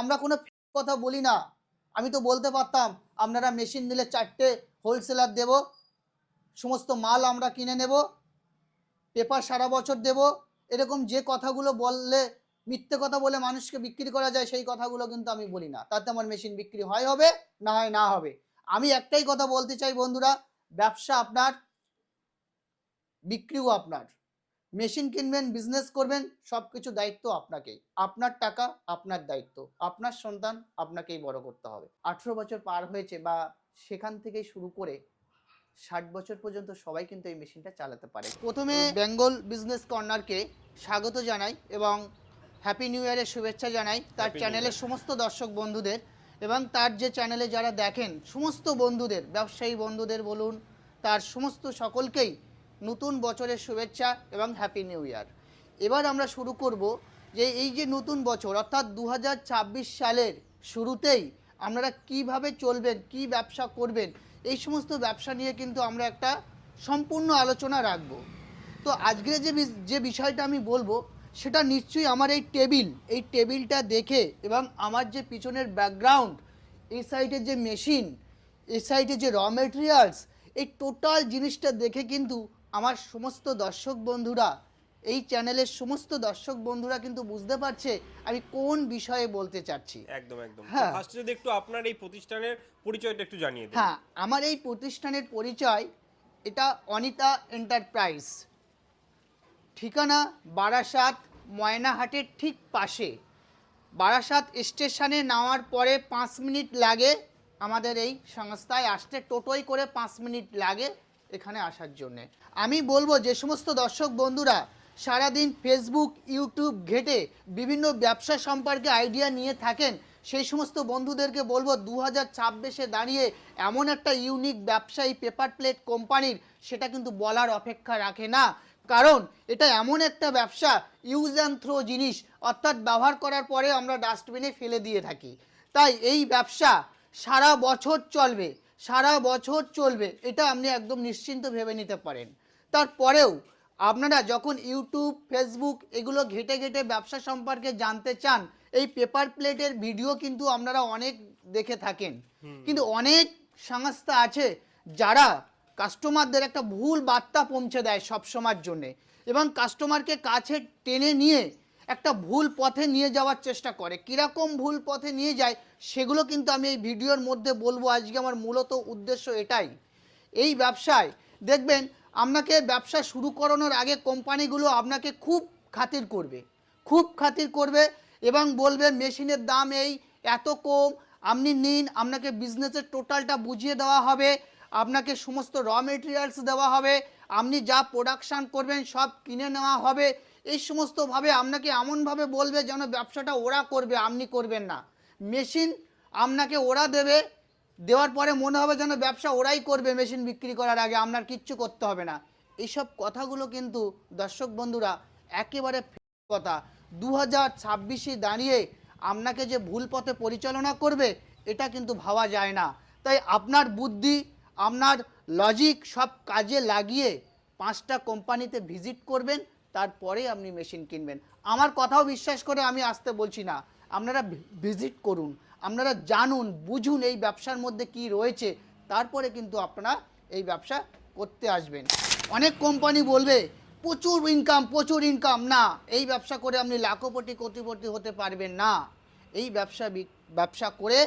আমরা কোনো কথা বলি না। আমি তো বলতে পারতাম, আপনারা মেশিন নিলে চারটে হোলসেলার দেব, সমস্ত মাল আমরা কিনে নেব পেপার সারা বছর দেব, এরকম যে কথাগুলো বললে, মিথ্যে কথা বলে মানুষকে বিক্রি করা যায়, সেই কথাগুলো কিন্তু আমি বলি না। তাতে আমার মেশিন বিক্রি হয় হবে, না হয় না হবে। আমি একটাই কথা বলতে চাই বন্ধুরা, ব্যবসা আপনার, বিক্রিও আপনার। মেশিন কিনবেন বিজনেস করবেন সব কিছু দায়িত্ব আপনাকেই। আপনার টাকা আপনার দায়িত্ব। আপনার সন্তান আপনাকেই বড় করতে হবে। আঠেরো বছর পার হয়েছে বা সেখান থেকেই শুরু করে ষাট বছর পর্যন্ত সবাই কিন্তু এই মেশিনটা চালাতে পারে। প্রথমে বেঙ্গল বিজনেস কর্নারকে স্বাগত জানাই এবং হ্যাপি নিউ ইয়ারের শুভেচ্ছা জানাই তার চ্যানেলের সমস্ত দর্শক বন্ধুদের এবং তার যে চ্যানেলে যারা দেখেন সমস্ত বন্ধুদের ব্যবসায়ী বন্ধুদের বলুন তার সমস্ত সকলকেই নতুন বছরের শুভেচ্ছা এবং হ্যাপি নিউ ইয়ার এবার আমরা শুরু করব যে এই যে নতুন বছর, অর্থাৎ দু হাজার ছাব্বিশ সালের শুরুতেই আপনারা কীভাবে চলবেন, কি ব্যবসা করবেন, এই সমস্ত ব্যবসা নিয়ে কিন্তু আমরা একটা সম্পূর্ণ আলোচনা রাখব। তো আজকে যে যে বিষয়টা আমি বলব, সেটা নিশ্চয়ই আমার এই টেবিল, এই টেবিলটা দেখে এবং আমার যে পিছনের ব্যাকগ্রাউন্ড এই সাইডের যে মেশিন এই সাইডে যে র মেটেরিয়ালস এই টোটাল জিনিসটা দেখে কিন্তু আমার সমস্ত দর্শক বন্ধুরা এই চ্যানেলের সমস্ত দর্শক বন্ধুরা কিন্তু বুঝতে পারছে আমি কোন বিষয়ে বলতে চাচ্ছি। একদম একদম। হ্যাঁ। ফার্স্টে যদি একটু আপনার এই প্রতিষ্ঠানের পরিচয়টা একটু জানিয়ে দিন। হ্যাঁ আমার এই প্রতিষ্ঠানের পরিচয় এটা অনিতা এন্টারপ্রাইজ ঠিকানা বারাসাত ময়নাহাটের ঠিক পাশে। বারাসাত স্টেশনে নামার পরে পাঁচ মিনিট লাগে। আমাদের এই সংস্থায় আসতে টোটোয় করে পাঁচ মিনিট লাগে এখানে আসার জন্যে। আমি বলব যে সমস্ত দর্শক বন্ধুরা, সারাদিন ফেসবুক ইউটিউব ঘেটে বিভিন্ন ব্যবসা সম্পর্কে আইডিয়া নিয়ে থাকেন, সেই সমস্ত বন্ধুদেরকে বলব দু হাজার ছাব্বিশে দাঁড়িয়ে এমন একটা ইউনিক ব্যবসায়ী পেপার প্লেট কোম্পানির সেটা কিন্তু বলার অপেক্ষা রাখে না। কারণ এটা এমন একটা ব্যবসা ইউজ অ্যান্ড থ্রো জিনিস, অর্থাৎ ব্যবহার করার পরে আমরা ডাস্টবিনে ফেলে দিয়ে থাকি। তাই এই ব্যবসা সারা বছর চলবে সারা বছর চলবে এটা আপনি একদম নিশ্চিন্ত ভেবে নিতে পারেন। তারপরেও আপনারা যখন ইউটিউব ফেসবুক এগুলো ঘেটে ঘেটে ব্যবসা সম্পর্কে জানতে চান এই পেপার প্লেটের ভিডিও কিন্তু আপনারা অনেক দেখে থাকেন। কিন্তু অনেক সংস্থা আছে যারা কাস্টমারদের একটা ভুল বার্তা পৌঁছে দেয় সব সময়ের জন্যে এবং কাস্টমারকে কাছে টেনে নিয়ে একটা ভুল পথে নিয়ে যাওয়ার চেষ্টা করে। কীরকম ভুল পথে নিয়ে যায়, সেগুলো কিন্তু আমি এই ভিডিওর মধ্যে বলব। আজকে আমার মূলত উদ্দেশ্য এটাই। এই ব্যবসায়, দেখবেন, আপনাকে ব্যবসা শুরু করানোর আগে কোম্পানিগুলো আপনাকে খুব খাতির করবে। খুব খাতির করবে এবং বলবে, মেশিনের দাম এই, এত কম, আপনি নিন, আপনাকে বিজনেসের টোটালটা বুঝিয়ে দেওয়া হবে, আপনাকে সমস্ত র মেটেরিয়ালস দেওয়া হবে, আপনি যা প্রোডাকশান করবেন সব কিনে নেওয়া হবে। এই সমস্তভাবে আপনাকে এমনভাবে বলবে যেন ব্যবসাটা ওরা করবে, আপনি করবেন না। মেশিন আপনাকে ওরা দেবে, দেওয়ার পরে মনে হবে যেন ব্যবসা ওরাই করবে মেশিন বিক্রি করার আগে, আপনার কিচ্ছু করতে হবে না। এইসব কথাগুলো কিন্তু দর্শক বন্ধুরা একেবারে কথা। দু হাজার ছাব্বিশে দাঁড়িয়ে আপনাকে যে ভুল পথে পরিচালনা করবে, এটা কিন্তু ভাবা যায় না। তাই আপনার বুদ্ধি, আপনার লজিক সব কাজে লাগিয়ে পাঁচটা কোম্পানিতে ভিজিট করবেন। তারপরে আপনি মেশিন কিনবেন। আমার কথাও বিশ্বাস করে আমি আসতে বলছি না। আপনারা ভিজিট করুন। আপনারা জানুন, বুঝুন এই ব্যবসার মধ্যে কি রয়েছে। তারপরে কিন্তু আপনারা এই ব্যবসা করতে আসবেন। অনেক কোম্পানি বলবে, প্রচুর ইনকাম প্রচুর ইনকাম না, এই ব্যবসা করে আপনি লাখোপতি, কোটিপতি হতে পারবেন না। এই ব্যবসা ব্যবসা করে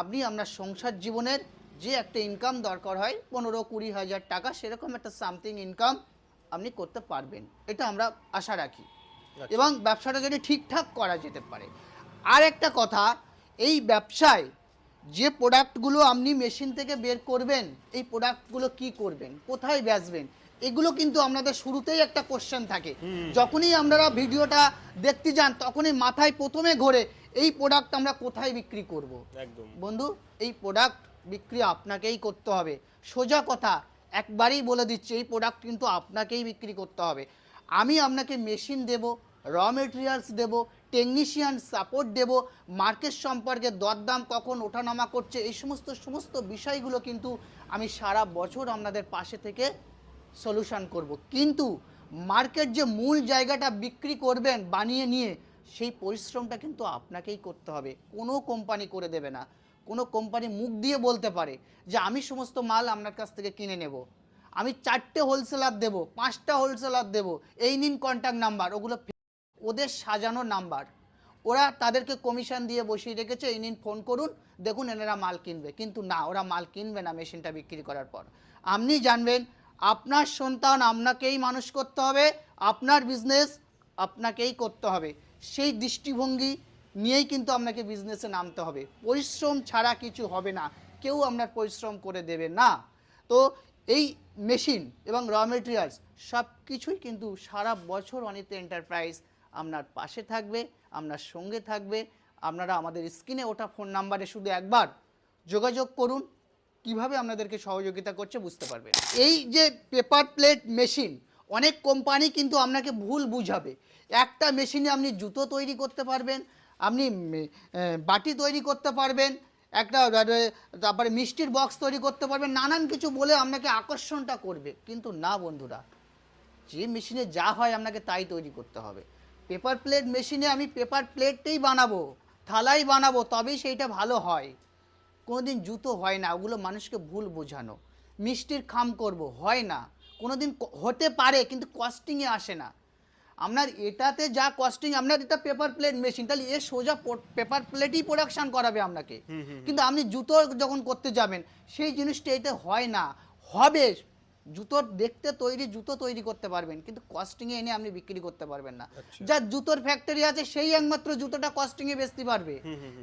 আপনি আপনার সংসার জীবনের যে একটা ইনকাম দরকার হয়, পনেরো কুড়ি হাজার টাকা, সেরকম একটা সামথিং ইনকাম আপনি করতে পারবেন। এটা আমরা আশা রাখি। এবং ব্যবসাটা যদি ঠিকঠাক করা যেতে পারে। আর একটা কথা এই ব্যবসায় যে প্রোডাক্টগুলো আপনি মেশিন থেকে বের করবেন এই প্রোডাক্টগুলো কি করবেন কোথায় বেচবেন এগুলো কিন্তু আপনাদের শুরুতেই একটা কোশ্চেন থাকে। যখনই আপনারা ভিডিওটা দেখতে যান তখনই মাথায় প্রথমে ঘোরে এই প্রোডাক্ট আমরা কোথায় বিক্রি করব। একদম। বন্ধু এই প্রোডাক্ট বিক্রি আপনাকেই করতে হবে। সোজা কথা একবারেই বলে দিচ্ছি, এই প্রোডাক্ট কিন্তু আপনাকেই বিক্রি করতে হবে। আমি আপনাকে মেশিন দেব র মেটেরিয়ালস দেব টেকনিশিয়ান সাপোর্ট দেব মার্কেট সম্পর্কে দরদাম কখন ওঠানামা করছে, এই সমস্ত সমস্ত বিষয়গুলো কিন্তু আমি সারা বছর আপনাদের পাশে থেকে সলিউশন করব। কিন্তু মার্কেট যে মূল জায়গাটা বিক্রি করবেন, বানিয়ে নিয়ে, সেই পরিশ্রমটা কিন্তু আপনাকেই করতে হবে। কোনো কোম্পানি করে দেবে না। কোনো কোম্পানি মুখ দিয়ে বলতে পারে যে আমি সমস্ত মাল আপনার কাছ থেকে কিনে নেব। আমি চারটে হোলসেলার দেব, পাঁচটা হোলসেলার দেব, এই নিন কন্ট্যাক্ট নাম্বার ওগুলো ওদের সাজানো নাম্বার ওরা তাদেরকে কমিশন দিয়ে বসিয়ে রেখেছে, এই নিন ফোন করুন, দেখুন এনারা মাল কিনবে। কিন্তু না, ওরা মাল কিনবে না মেশিনটা বিক্রি করার পর। আপনি জানবেন, আপনার সন্তান আপনাকেই মানুষ করতে হবে, আপনার বিজনেস আপনাকেই করতে হবে। সেই দৃষ্টিভঙ্গি নিয়েই কিন্তু আপনাকে বিজনেসে নামতে হবে। পরিশ্রম ছাড়া কিছু হবে না। কেউ আপনার পরিশ্রম করে দেবে না। তো এই মেশিন এবং র মেটেরিয়ালস সব কিছুই কিন্তু সারা বছর অনিত এন্টারপ্রাইজ আপনার পাশে থাকবে, আপনার সঙ্গে থাকবে। আপনারা আমাদের স্ক্রিনে ওঠা ফোন নাম্বারে শুধু একবার যোগাযোগ করুন। কীভাবে আপনাদেরকে সহযোগিতা করছে বুঝতে পারবেন। এই যে পেপার প্লেট মেশিন অনেক কোম্পানি কিন্তু আপনাকে ভুল বুঝাবে। একটা মেশিনে আপনি জুতো তৈরি করতে পারবেন আপনি বাটি তৈরি করতে পারবেন, একটা তারপরে মিষ্টির বক্স তৈরি করতে পারবেন, নানান কিছু বলে আপনাকে আকর্ষণটা করবে। কিন্তু না বন্ধুরা, যে মেশিনে যা হয় আপনাকে তাই তৈরি করতে হবে। পেপার প্লেট মেশিনে আমি পেপার প্লেটটাই বানাবো থালাই বানাবো, তবেই সেইটা ভালো হয়। কোনোদিন জুতো হয় না, ওগুলো মানুষকে ভুল বোঝানো। মিষ্টির খাম করব, হয় না। কোনোদিন হতে পারে, কিন্তু কস্টিংয়ে আসে না। আপনার এটাতে যা কস্টিং আপনার এটা পেপার প্লেট মেশিন তাহলে এ সোজা পেপার প্লেটই প্রোডাকশন করাবে আপনাকে। কিন্তু আপনি জুতো যখন করতে যাবেন সেই জিনিসটা এতে হয় না। হবে জুতোর দেখতে তৈরি জুতো তৈরি করতে পারবেন কিন্তু কস্টিংয়ে এনে আপনি বিক্রি করতে পারবেন না। যার জুতোর ফ্যাক্টরি আছে সেই একমাত্র জুতোটা কস্টিংয়ে বেচতে পারবে।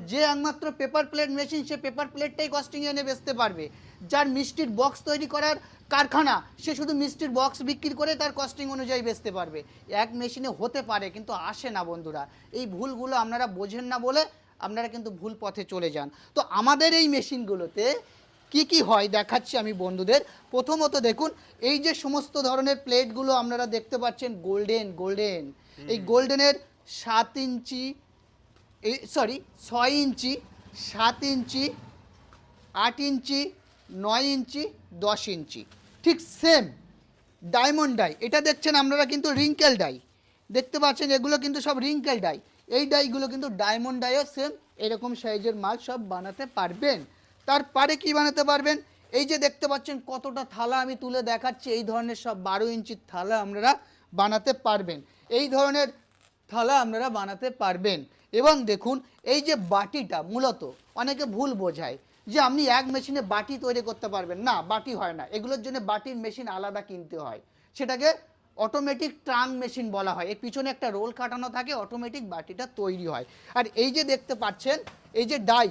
যে একমাত্র পেপার প্লেট মেশিন সে পেপার প্লেটটাই কস্টিংয়ে এনে বেচতে পারবে। যার মিষ্টির বক্স তৈরি করার কারখানা সে শুধু মিষ্টির বক্স বিক্রি করে তার কস্টিং অনুযায়ী বেচতে পারবে। এক মেশিনে হতে পারে কিন্তু আসে না বন্ধুরা। এই ভুলগুলো আপনারা বোঝেন না বলে আপনারা কিন্তু ভুল পথে চলে যান। তো আমাদের এই মেশিনগুলোতে কি কি হয় দেখাচ্ছি আমি বন্ধুদের। প্রথমত দেখুন এই যে সমস্ত ধরনের প্লেটগুলো আপনারা দেখতে পাচ্ছেন গোল্ডেন গোল্ডেন। এই গোল্ডেনের সাত ইঞ্চি এই সরি ছয় ইঞ্চি সাত ইঞ্চি আট ইঞ্চি নয় ইঞ্চি দশ ইঞ্চি। ঠিক সেম ডায়মন্ড ডাই। এটা দেখছেন আপনারা কিন্তু রিঙ্কেল ডাই। দেখতে পাচ্ছেন এগুলো কিন্তু সব রিঙ্কেল ডাই। এই ডাইগুলো কিন্তু ডায়মন্ড ডাইও সেম এরকম সাইজের মাল সব বানাতে পারবেন। তারপরে কি বানাতে পারবেন? এই যে দেখতে পাচ্ছেন কতটা থালা আমি তুলে দেখাচ্ছি, এই ধরনের সব বারো ইঞ্চির থালা আপনারা বানাতে পারবেন। এই ধরনের থালা আপনারা বানাতে পারবেন। এবং দেখুন, এই যে বাটিটা মূলত, অনেকে ভুল বোঝায় যে আপনি এক মেশিনে বাটি তৈরি করতে পারবেন। না, বাটি হয় না। এগুলোর জন্য বাটির মেশিন আলাদা কিনতে হয়। সেটাকে অটোমেটিক ট্রাং মেশিন বলা হয়। এর পিছনে একটা রোল কাটানো থাকে অটোমেটিক বাটিটা তৈরি হয়। আর এই যে দেখতে পাচ্ছেন, এই যে ডাই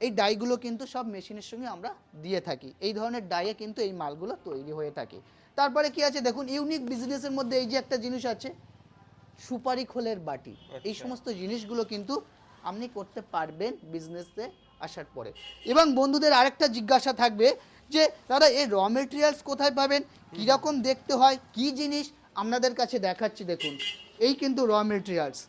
এই ডাইগুলো কিন্তু সব মেশিনের সঙ্গে আমরা দিয়ে থাকি। এই ধরনের ডাইয়ে কিন্তু এই মালগুলো তৈরি হয়ে থাকে। তারপরে কি আছে? দেখুন ইউনিক বিজনেসের মধ্যে এই যে একটা জিনিস আছে সুপারি খোলের বাটি। এই আচ্ছা। সমস্ত জিনিসগুলো কিন্তু আপনি করতে পারবেন বিজনেসে আসার পরে। এবং বন্ধুদের আরেকটা জিজ্ঞাসা থাকবে যে দাদা এই র মেটেরিয়ালস কোথায় পাবেন? কীরকম দেখতে হয়? কি জিনিস? আপনাদের কাছে দেখাচ্ছি দেখুন। এই কিন্তু র মেটেরিয়ালস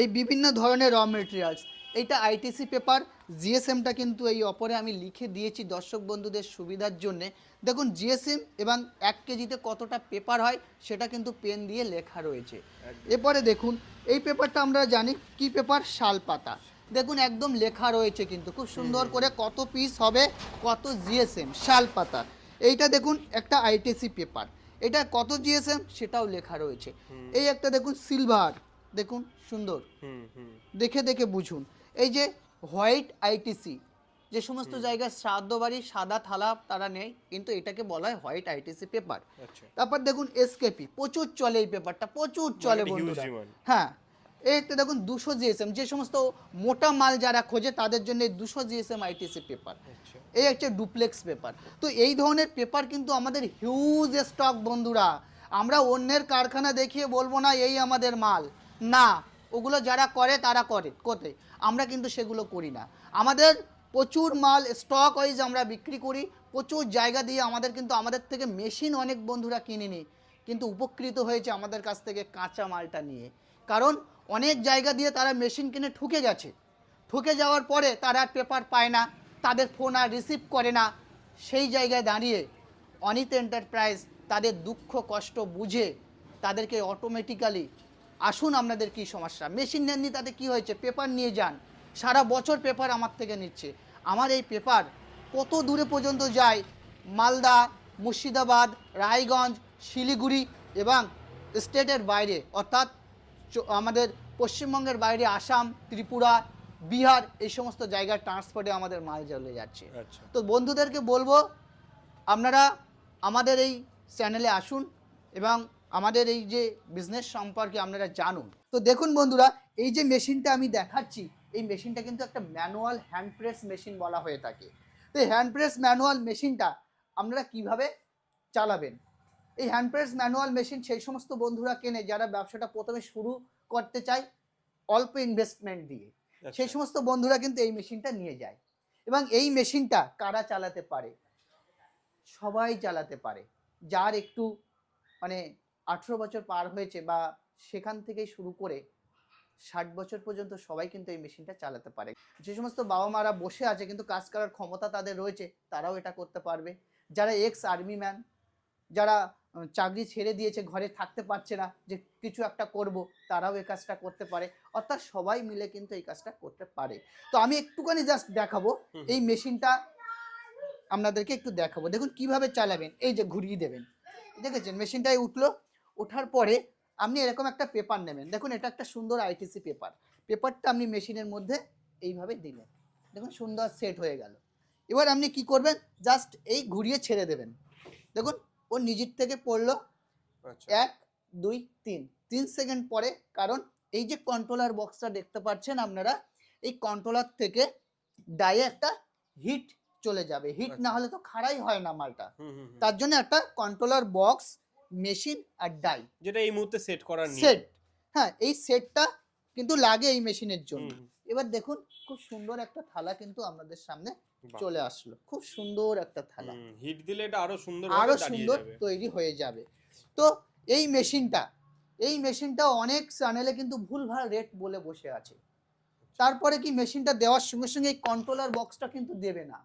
এই বিভিন্ন ধরনের র মেটেরিয়ালস এইটা আইটিসি পেপার জিএসএমটা কিন্তু এই অপরে আমি লিখে দিয়েছি দর্শক বন্ধুদের সুবিধার জন্যে। দেখুন জিএসএম এবং এক কেজিতে কতটা পেপার হয় সেটা কিন্তু পেন দিয়ে লেখা রয়েছে। এরপরে দেখুন এই পেপারটা আমরা জানি কি পেপার শাল পাতা। দেখুন একদম লেখা রয়েছে কিন্তু খুব সুন্দর করে কত পিস হবে কত জিএসএম শাল পাতা। এইটা দেখুন একটা আইটিসি পেপার এটা কত জিএসএম সেটাও লেখা রয়েছে। এই একটা দেখুন সিলভার দেখুন সুন্দর। হুম হুম। দেখে দেখে বুঝুন। এই যে হোয়াইট আইটিসি যে সমস্ত জায়গায় শ্রাদ্ধ বাড়ি সাদা থালা তারা নেই কিন্তু এটাকে বলা হয় হোয়াইট আইটিসি পেপার। আচ্ছা। তারপর দেখুন এসকেপি প্রচুর চলে এই পেপারটা প্রচুর চলে একটা বন্ধুরা। হ্যাঁ এই একটা দেখুন দুশো জিএসএম যে সমস্ত মোটা মাল যারা খোঁজে তাদের জন্য দুশো জিএসএম আইটিসি পেপার। আচ্ছা। এই হচ্ছে ডুপ্লেক্স পেপার। তো এই ধরনের পেপার কিন্তু আমাদের হিউজ স্টক বন্ধুরা। আমরা অন্যের কারখানা দেখিয়ে বলব না এই আমাদের মাল। না ওগুলো যারা করে, তারা করে, কোথায়? আমরা কিন্তু সেগুলো করি না। আমাদের প্রচুর মাল স্টক ওয়াইজ আমরা বিক্রি করি, প্রচুর জায়গা দিয়ে আমাদের কিন্তু আমাদের থেকে মেশিন অনেক বন্ধুরা কিনেনি কিন্তু উপকৃত হয়েছে আমাদের কাছ থেকে কাঁচা মালটা নিয়ে। কারণ অনেক জায়গা দিয়ে তারা মেশিন কিনে ঠুকে গেছে। ঠকে যাওয়ার পরে তারা আর পেপার পায় না, তাদের ফোন আর রিসিভ করে না। সেই জায়গায় দাঁড়িয়ে অনিত এন্টারপ্রাইজ তাদের দুঃখ, কষ্ট বুঝে তাদেরকে অটোমেটিক্যালি আসুন আপনাদের কি সমস্যা? মেশিন নেননি তাতে কি হয়েছে? পেপার নিয়ে যান। সারা বছর পেপার আমার থেকে নিচ্ছে। আমার এই পেপার কত দূরে পর্যন্ত যায়? মালদা মুর্শিদাবাদ রায়গঞ্জ শিলিগুড়ি এবং স্টেটের বাইরে। অর্থাৎ আমাদের পশ্চিমবঙ্গের বাইরে আসাম ত্রিপুরা বিহার এই সমস্ত জায়গার ট্রান্সপোর্টে আমাদের মাল চলে যাচ্ছে। আচ্ছা। তো বন্ধুদেরকে বলব আপনারা আমাদের এই চ্যানেলে আসুন এবং আমাদের এই যে বিজনেস সম্পর্কে আপনারা জানুন। তো দেখুন বন্ধুরা এই যে মেশিনটা আমি দেখাচ্ছি এই মেশিনটা কিন্তু একটা ম্যানুয়াল হ্যান্ড প্রেস মেশিন বলা হয়ে থাকে। তো এই হ্যান্ড প্রেস ম্যানুয়াল মেশিনটা আপনারা কীভাবে চালাবেন? এই হ্যান্ড প্রেস ম্যানুয়াল মেশিন সেই সমস্ত বন্ধুরা কেনে যারা ব্যবসাটা প্রথমে শুরু করতে চায় অল্প ইনভেস্টমেন্ট দিয়ে। আচ্ছা। সেই সমস্ত বন্ধুরা কিন্তু এই মেশিনটা নিয়ে যায়। এবং এই মেশিনটা কারা চালাতে পারে? সবাই চালাতে পারে। যার একটু মানে আঠেরো বছর পার হয়েছে বা সেখান থেকেই শুরু করে ষাট বছর পর্যন্ত সবাই কিন্তু এই মেশিনটা চালাতে পারে। যে সমস্ত বাবা মারা বসে আছে কিন্তু কাজ করার ক্ষমতা তাদের রয়েছে তারাও এটা করতে পারবে। যারা এক্স আর্মি ম্যান যারা চাকরি ছেড়ে দিয়েছে ঘরে থাকতে পারছে না যে কিছু একটা করব তারাও এই কাজটা করতে পারে। অর্থাৎ সবাই মিলে কিন্তু এই কাজটা করতে পারে। তো আমি একটুখানি জাস্ট দেখাবো এই মেশিনটা আপনাদেরকে একটু দেখাবো। দেখুন কীভাবে চালাবেন। এই যে ঘুরিয়ে দেবেন। দেখেছেন? মেশিনটাই উঠল ওঠার পরে আপনি এরকম একটা পেপার নেবেন। দেখুন এটা একটা সুন্দর আইটিসি পেপার পেপারটা আপনি মেশিনের মধ্যে এইভাবে দিলেন। দেখুন সুন্দর সেট হয়ে গেল। এবার আপনি কি করবেন? জাস্ট এই ঘুরিয়ে ছেড়ে দেবেন। দেখুন ও নিজের থেকে পড়ল আচ্ছা। এক দুই তিন। তিন সেকেন্ড পরে কারণ এই যে কন্ট্রোলার বক্সটা দেখতে পাচ্ছেন আপনারা এই কন্ট্রোলার থেকে ডায়ে একটা হিট চলে যাবে। হিট না আচ্ছা। হলে তো খাড়াই হয় না মালটা। তার জন্য একটা কন্ট্রোলার বক্স মেশিন আর ডাই যেটা এই মুহূর্তে সেট করার সেট হ্যাঁ এই সেটটা কিন্তু লাগে এই মেশিনের জন্য। এবার দেখুন খুব সুন্দর একটা থালা কিন্তু আমাদের সামনে চলে আসলো। খুব সুন্দর একটা থালা। হিট দিলে এটা আরও সুন্দর আরও সুন্দর তৈরি হয়ে যাবে। তো এই মেশিনটা এই মেশিনটা অনেক চ্যানেলে কিন্তু ভুলভাল রেট বলে বসে আছে। তারপরে কি মেশিনটা দেওয়ার সঙ্গে সঙ্গে এই কন্ট্রোলার বক্সটা কিন্তু দেবে না।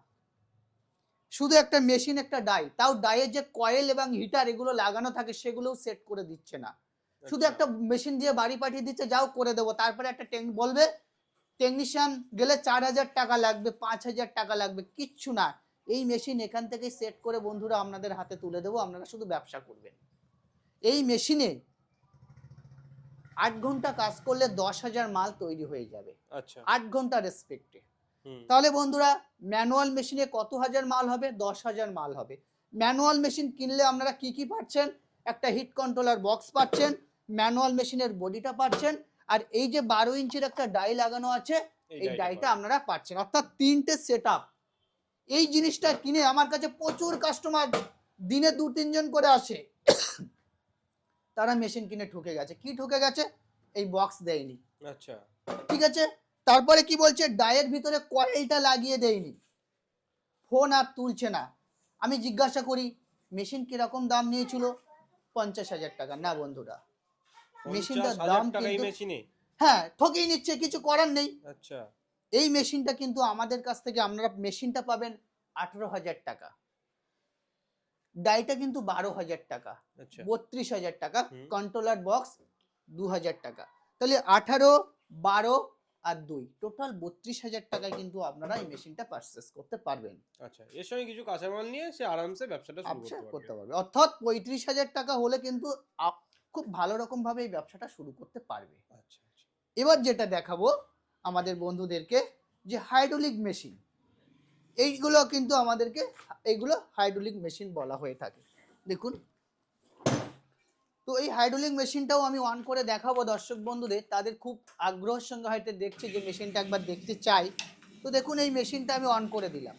শুধু একটা মেশিন একটা ডাই তাও ডাইয়ের যে কয়েল এবং হিটার এগুলো লাগানো থাকে সেগুলোও সেট করে দিচ্ছে না। শুধু একটা মেশিন দিয়ে বাড়ি পাঠিয়ে দিচ্ছে যাও করে দেবো। তারপরে একটা টেক বলবে টেকনিশিয়ান গেলে চার হাজার টাকা লাগবে পাঁচ হাজার টাকা লাগবে। কিচ্ছু না। এই মেশিন এখান থেকেই সেট করে বন্ধুরা আপনাদের হাতে তুলে দেবো আপনারা শুধু ব্যবসা করবেন। এই মেশিনে আট ঘণ্টা কাজ করলে দশ হাজার মাল তৈরি হয়ে যাবে। আচ্ছা। আট ঘণ্টা রেসপেক্টে তাহলে বন্ধুরা ম্যানুয়াল মেশিনে কত হাজার মাল হবে? দশ হাজার মাল হবে। ম্যানুয়াল মেশিন কিনলে আপনারা কি কি পাচ্ছেন? একটা হিট কন্ট্রোলার বক্স পাচ্ছেন ম্যানুয়াল মেশিনের বডিটা পাচ্ছেন আর এই যে বারো ইঞ্চির একটা ডাই লাগানো আছে এই ডাইটা আপনারা পাচ্ছেন। অর্থাৎ তিনটে সেট এই জিনিসটা কিনে আমার কাছে প্রচুর কাস্টমার দিনে দু তিনজন করে আসে। তারা মেশিন কিনে ঠুকে গেছে। কি ঠুকে গেছে? এই বক্স দেয়নি। আচ্ছা। ঠিক আছে? তারপরে কি বলছে? ডায়ের ভিতরে কয়েলটা লাগিয়ে দেয়নি। ফোন আর তুলছে না। আমি জিজ্ঞাসা করি মেশিন কীরকম দাম নিয়েছিল? পঞ্চাশ হাজার টাকা। না বন্ধুরা মেশিনটার দাম এই কিন্তু- হ্যাঁ ঠকিয়ে নিচ্ছে কিছু করার নেই। আচ্ছা। এই মেশিনটা কিন্তু আমাদের কাছ থেকে আপনারা মেশিনটা পাবেন আঠেরো হাজার টাকা। ডাইটা কিন্তু বারো হাজার টাকা। আচ্ছা। বত্রিশ হাজার টাকা। কন্ট্রোলার বক্স দু হাজার টাকা। তাহলে আঠারো বারো আর দুই টোটাল বত্রিশ হাজার টাকায় কিন্তু আপনারা এই মেশিনটা পারচেস করতে পারবেন। আচ্ছা এর সঙ্গে কিছু কাঁচামাল নিয়ে সে আরামসে ব্যবসাটা শুরু করতে পারবে। অর্থাৎ পঁয়ত্রিশ হাজার টাকা হলে কিন্তু খুব ভালো রকম ভাবে এই ব্যবসাটা শুরু করতে পারবে। আচ্ছা আচ্ছা। এবার যেটা দেখাবো আমাদের বন্ধুদেরকে যে হাইড্রোলিক মেশিন এইগুলো কিন্তু আমাদেরকে এইগুলো হাইড্রোলিক মেশিন বলা হয়ে থাকে। দেখুন তো এই হাইড্রোলিক মেশিনটাও আমি অন করে দেখাবো দর্শক বন্ধুদের। তাদের খুব আগ্রহের সঙ্গে হয়তো দেখছে যে মেশিনটা একবার দেখতে চাই। তো দেখুন এই মেশিনটা আমি অন করে দিলাম।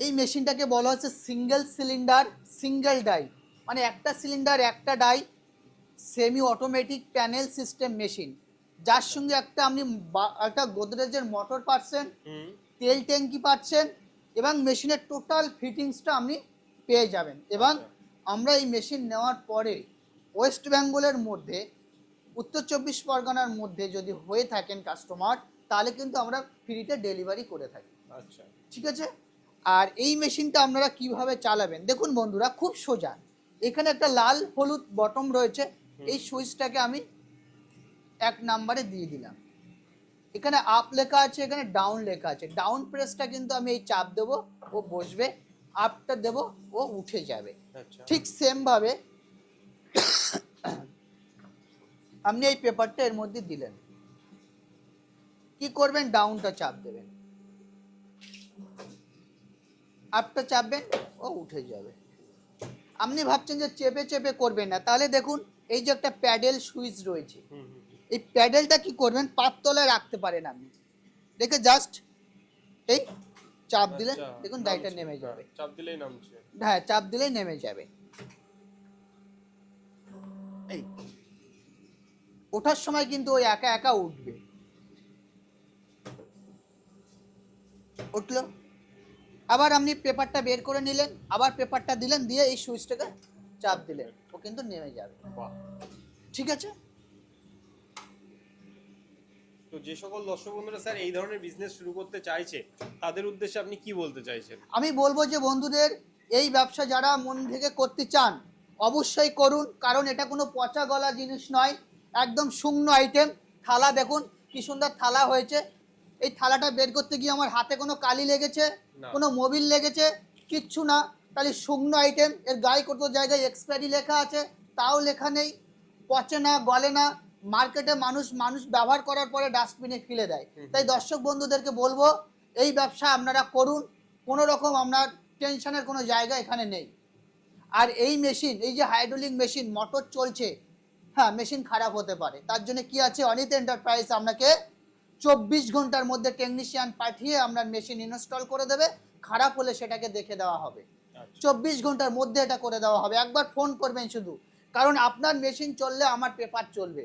এই মেশিনটাকে বলা হচ্ছে সিঙ্গেল সিলিন্ডার সিঙ্গেল ডাই মানে একটা সিলিন্ডার একটা die semi automatic panel system machine যার সঙ্গে একটা আপনি একটা গোদরেজের মোটর পাচ্ছেন তেল ট্যাঙ্কি পাচ্ছেন এবং মেশিনের টোটাল ফিটিংসটা আপনি পেয়ে যাবেন। এবং আচ্ছা। আমরা এই মেশিন নেওয়ার পরে ওয়েস্ট বেঙ্গলের মধ্যে উত্তর চব্বিশ পরগনার মধ্যে যদি হয়ে থাকেন কাস্টমার তাহলে কিন্তু আমরা ফ্রিতে ডেলিভারি করে থাকি। আচ্ছা। ঠিক আছে? আর এই মেশিনটা আপনারা কীভাবে চালাবেন? দেখুন বন্ধুরা খুব সোজা। এখানে একটা লাল হলুদ বটম রয়েছে। এই সুইচটাকে আমি এক নাম্বারে দিয়ে দিলাম। এখানে আপ লেখা আছে এখানে ডাউন লেখা আছে। ডাউন প্রেসটা কিন্তু আমি এই চাপ দেবো ও বসবে। আপটা দেবো ও উঠে যাবে। ঠিক সেম ভাবে আপনি এই পেপারটা এর মধ্যে দিলেন। কি করবেন? ডাউনটা চাপ দেবেন। আপটা চাপবেন ও উঠে যাবে। আপনি ভাবছেন যে চেপে চেপে করবেন না। তাহলে দেখুন এই যে একটা প্যাডেল সুইচ রয়েছে। এই প্যাডেলটা কি করবেন? পাততলায় রাখতে পারেন আপনি। দেখে জাস্ট এই চাপ দিলে আচ্ছা, দেখুন গাড়িটা নেমে হ্যাঁ, যাবে। চাপ দিলেই নামছে। হ্যাঁ চাপ দিলেই নেমে যাবে। এই ওঠার সময় কিন্তু ওই একা একা উঠবে। উঠল। আবার আপনি পেপারটা বের করে নিলেন আবার পেপারটা দিলেন দিয়ে এই সুইচটাকে চাপ দিলেন। ও কিন্তু নেমে যাবে। ঠিক আছে? তো যে সকল দর্শক বন্ধুরা স্যার এই ধরনের বিজনেস শুরু করতে চাইছে তাদের উদ্দেশ্যে আপনি কি বলতে চাইছেন? আমি বলব যে বন্ধুদের এই ব্যবসা যারা মন থেকে করতে চান অবশ্যই করুন কারণ এটা কোনো পচা গলা জিনিস নয় একদম শুকনো আইটেম থালা দেখুন কি সুন্দর থালা হয়েছে। এই থালাটা বের করতে গিয়ে আমার হাতে কোনো কালি লেগেছে কোনো মোবিল লেগেছে কিচ্ছু না। তাহলে শুকনো আইটেম এর গায়ে কত জায়গায় এক্সপায়ারি লেখা আছে তাও লেখা নেই। পচে না গলে না। মার্কেটে মানুষ মানুষ ব্যবহার করার পরে ডাস্টবিনে ফেলে দেয়। তাই দর্শক বন্ধুদেরকে বলব এই ব্যবসা আপনারা করুন কোনো রকম আপনার টেনশনের কোনো জায়গা এখানে নেই। আর এই মেশিন এই যে হাইড্রোলিক মেশিন মোটর চলছে হ্যাঁ মেশিন খারাপ হতে পারে। তার জন্য কি আছে অনিত এন্টারপ্রাইজ আপনাকে চব্বিশ ঘণ্টার মধ্যে টেকনিশিয়ান পাঠিয়ে আপনার মেশিন ইনস্টল করে দেবে। খারাপ হলে সেটাকে দেখে দেওয়া হবে। আচ্ছা। চব্বিশ ঘণ্টার মধ্যে এটা করে দেওয়া হবে। একবার ফোন করবেন শুধু। কারণ আপনার মেশিন চললে আমার পেপার চলবে।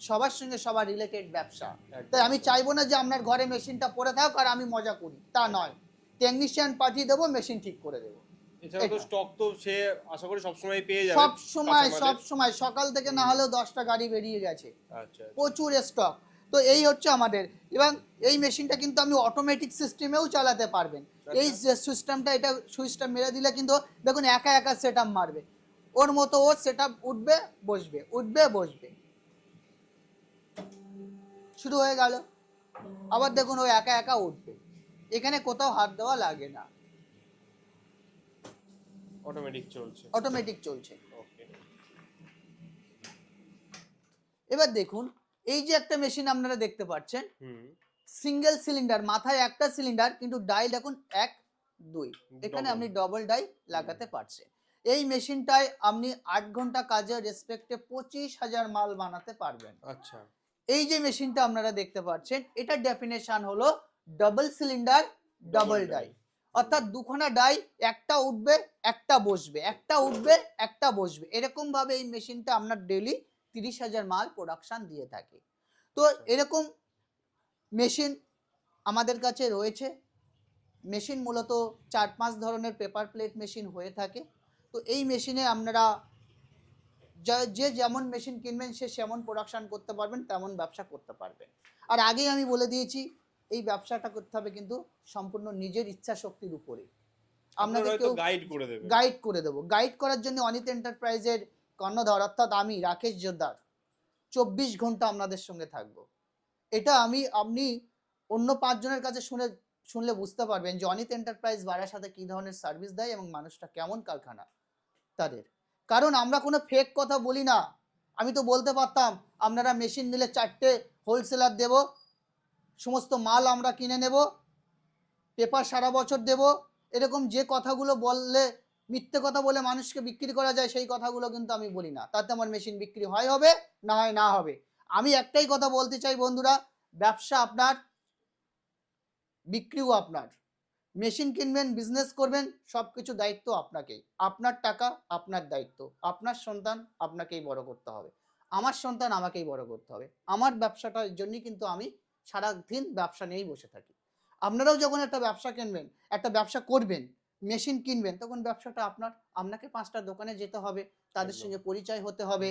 সবার সঙ্গে সবার রিলেটেড ব্যবসা। তাই আমি চাইব না যে আপনার ঘরে মেশিনটা পড়ে থাক আর আমি মজা করি। তা নয়। টেকনিশিয়ান পাঠিয়ে দেবো মেশিন ঠিক করে দেবো। এছাড়া তো স্টক তো সে আশা করি সবসময় পেয়ে যাবে সব সময় সব সময়। সকাল থেকে না হলেও দশটা গাড়ি বেরিয়ে গেছে। আচ্ছা আচ্ছা। প্রচুর স্টক তো এই হচ্ছে আমাদের। এবং এই মেশিনটা কিন্তু অটোমেটিক সিস্টেমেও চালাতে পারবেন। এই যে সিস্টেমটা এটা সুইচটা মেরে দিলে কিন্তু দেখুন একা একা সেট মারবে। ওর মতো ও সেট উঠবে বসবে। উঠবে বসবে। শুরু হয়ে গেল। আবার দেখুন ও একা একা উঠবে। এখানে কোথাও হাত দেওয়া লাগে না। অটোমেটিক চলছে। অটোমেটিক চলছে। ওকে এবার দেখুন এই যে একটা মেশিন আপনারা দেখতে পাচ্ছেন সিঙ্গেল সিলিন্ডার মাথায় একটা সিলিন্ডার কিন্তু ডাই দেখুন এক দুই। এখানে আপনি ডবল ডাই লাগাতে পারছেন। এই মেশিনটায় আপনি আট ঘণ্টা কাজের রেসপেক্টে পঁচিশ হাজার মাল বানাতে পারবেন। আচ্ছা। এই যে মেশিনটা আপনারা দেখতে পাচ্ছেন এটার ডেফিনেশন হলো ডাবল সিলিন্ডার ডাবল ডাই অর্থাৎ দুখানা ডাই একটা উঠবে একটা বসবে। একটা উঠবে একটা বসবে। এরকম ভাবে এই মেশিনটা আপনার ডেলি তিরিশ হাজার মাল প্রোডাকশন দিয়ে থাকে। তো এরকম মেশিন আমাদের কাছে রয়েছে। মেশিন মূলত চার পাঁচ ধরনের পেপার প্লেট মেশিন হয়ে থাকে। তো এই মেশিনে আপনারা যা- যেমন মেশিন কিনবেন সে সেমন প্রোডাকশন করতে পারবেন তেমন ব্যবসা করতে পারবেন। আর আগেই আমি বলে দিয়েছি এই ব্যবসাটা করতে হবে কিন্তু সম্পূর্ণ নিজের ইচ্ছা শক্তির উপরে গাইড করে দেবে। গাইড করে দেবো। গাইড করার জন্য অনিত এন্টারপ্রাইজের কর্ণধর অর্থাৎ আমি রাকেশ জোদ্দার চব্বিশ ঘণ্টা আপনাদের সঙ্গে থাকব। এটা আমি আপনি অন্য পাঁচজনের কাছে শুনে শুনলে বুঝতে পারবেন যে অনিত এন্টারপ্রাইজ বাড়ার সাথে কী ধরনের সার্ভিস দেয় এবং মানুষটা কেমন কারখানা তাদের। কারণ আমরা কোনো ফেক কথা বলি না। আমি তো বলতে পারতাম, আপনারা মেশিন নিলে চারটে হোলসেলার দেব, সমস্ত মাল আমরা কিনে নেব পেপার সারা বছর দেব, এরকম যে কথাগুলো বললে, মিথ্যে কথা বলে মানুষকে বিক্রি করা যায়, সেই কথাগুলো কিন্তু আমি বলি না। তাতে আমার মেশিন বিক্রি হয় হবে, না হয় না হবে। আমি একটাই কথা বলতে চাই বন্ধুরা, ব্যবসা আপনার, বিক্রিও আপনার। মেশিন কিনবেন বিজনেস করবেন সব কিছু দায়িত্ব আপনাকেই। আপনার টাকা আপনার দায়িত্ব। আপনার সন্তান আপনাকেই বড় করতে হবে। আমার সন্তান আমাকেই বড় করতে হবে। আমার ব্যবসাটার জন্যই কিন্তু আমি সারা দিন ব্যবসা নিয়েই বসে থাকি। আপনারাও যখন একটা ব্যবসা কিনবেন একটা ব্যবসা করবেন মেশিন কিনবেন তখন ব্যবসাটা আপনার আপনাকে পাঁচটা দোকানে যেতে হবে তাদের সঙ্গে পরিচয় হতে হবে।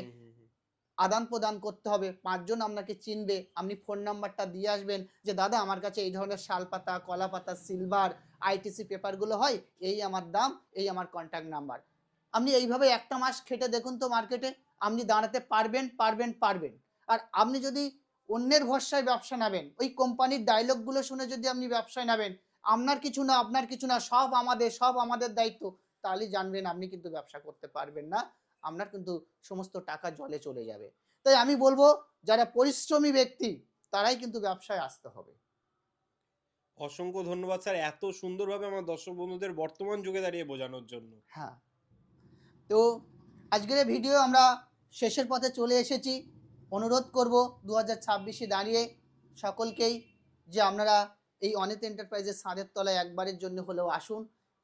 আদান প্রদান করতে হবে। পাঁচজন আপনাকে চিনবে, আপনি ফোন নাম্বারটা দিয়ে আসবেন যে, দাদা, আমার কাছে এই ধরনের শাল পাতা, কলা পাতা সিলভার আইটিসি পেপারগুলো হয়, এই আমার দাম, এই আমার কন্ট্যাক্ট নাম্বার আপনি এইভাবে একটা মাস খেটে দেখুন তো মার্কেটে আপনি দাঁড়াতে পারবেন পারবেন পারবেন। আর আপনি যদি অন্যের ভরসায় ব্যবসা নেবেন ওই কোম্পানির ডায়লগগুলো শুনে যদি আপনি ব্যবসায় নেবেন আপনার কিছু না, আপনার কিছু না, সব আমাদের সব আমাদের দায়িত্ব, তাহলে জানবেন আপনি কিন্তু ব্যবসা করতে পারবেন না। আপনার কিন্তু সমস্ত টাকা জলে চলে যাবে। তাই আমি বলব যারা পরিশ্রমী ব্যক্তি তারাই কিন্তু ব্যবসায় আসতে হবে। অসংখ্য ধন্যবাদ স্যার এত সুন্দরভাবে আমার দর্শক বন্ধুদের বর্তমান যুগে দাঁড়িয়ে বোঝানোর জন্য। হ্যাঁ। তো আজকের ভিডিও আমরা শেষের পথে চলে এসেছি। অনুরোধ করব দু হাজার ছাব্বিশে দাঁড়িয়ে সকলকেই যে আপনারা এই অনিত এন্টারপ্রাইজের সাঁদের তলায় একবারের জন্য হলেও আসুন।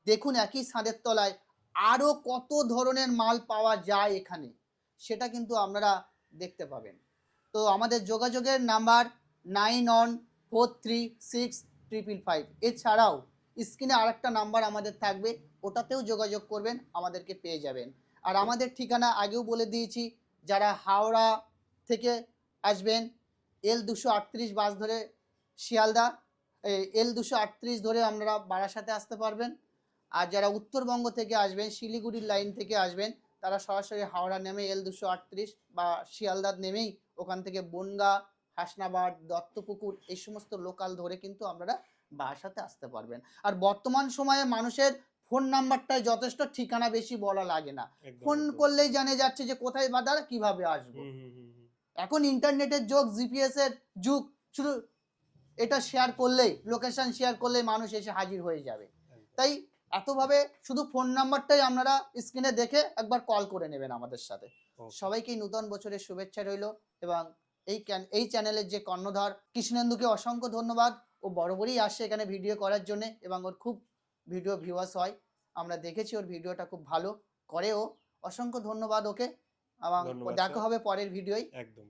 দেখুন একই সাঁদের তলায় আরও কত ধরনের মাল পাওয়া যায় এখানে, সেটা কিন্তু আপনারা দেখতে পাবেন। তো আমাদের যোগাযোগের number nine one four three six triple five. এছাড়াও স্ক্রিনে আরেকটা নাম্বার আমাদের থাকবে, ওটাতেও যোগাযোগ করবেন, আমাদেরকে পেয়ে যাবেন। আর আমাদের ঠিকানা আগেও বলে দিয়েছি, যারা হাওড়া থেকে আসবেন, এল দুশো আটত্রিশ বাস ধরে শিয়ালদা এল দুশো আটত্রিশ ধরে আপনারা বারাসাতে আসতে পারবেন। আর যারা উত্তরবঙ্গ থেকে আসবেন শিলিগুড়ির লাইন থেকে আসবেন তারা সরাসরি হাওড়া নেমে এল দুশো আটত্রিশ বা শিয়ালদার নেমেই ওখান থেকে বনগা হাসনাবাদ দত্তপুকুর এই সমস্ত লোকাল ধরে কিন্তু আপনারা বাসাতে আসতে পারবেন। আর বর্তমান সময়ে মানুষের ফোন নাম্বারটাই যথেষ্ট ঠিকানা বেশি বলা লাগে না। ফোন করলেই জানে যাচ্ছে যে কোথায় বাজার কীভাবে আসব। এখন ইন্টারনেটের যুগ জিপিএস এর যুগ শুধু এটা শেয়ার করলেই লোকেশন শেয়ার করলেই মানুষ এসে হাজির হয়ে যাবে। তাই এতভাবে শুধু ফোন নাম্বারটাই আপনারা স্ক্রিনে দেখে একবার কল করে নেবেন আমাদের সাথে. সবাইকেই নূতন বছরের শুভেচ্ছা রইল এবং এই এই চ্যানেলের যে কর্ণধার কৃষ্ণেন্দুকে অসংখ্য ধন্যবাদ। ও বরাবরই আসে এখানে ভিডিও করার জন্য এবং ওর খুব ভিডিও ভিউয়ার্স হয়। আমরা দেখেছি ওর ভিডিওটা খুব ভালো। করে ও। অসংখ্য ধন্যবাদ ওকে। এবং দেখা হবে পরের ভিডিওয় একদম।